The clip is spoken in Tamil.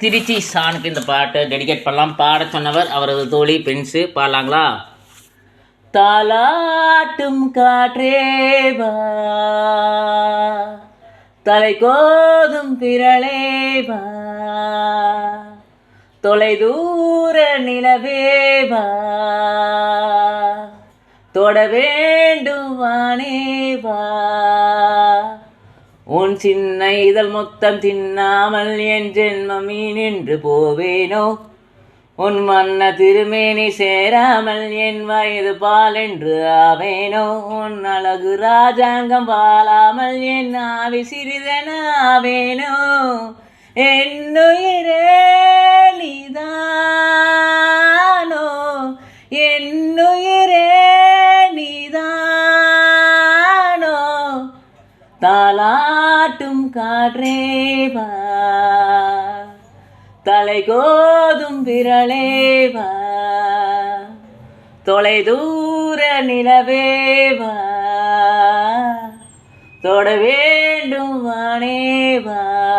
திருச்சி சானுக்கு இந்த பாட்டை டெடிகேட் பண்ணலாம். பாட சொன்னவர் அவரது தோழி பென்ஸு பாடலாங்களா தாலாட்டும் காற்றேவா தலை கோதும் திரளேவா தொலை தூர நிலவேவா தொட வேண்டும் வானேவா உன் சின்ன இதழ் மொத்தம் தின்னாமல் என் ஜென்மமீ நின்று போவேனோ? உன் மன்ன திருமேனி சேராமல் என் வயது பால் என்று ஆவேனோ? உன் அழகு ராஜாங்கம் வாழாமல் என் ஆவி சிறிதென ஆவேனோ? என்னுயிரே தாலாட்டும் காற்றேவா? தலை கோதும் விரலேவா? தொலை தூர நிலவேவா? தொட வேண்டும் வானேவா?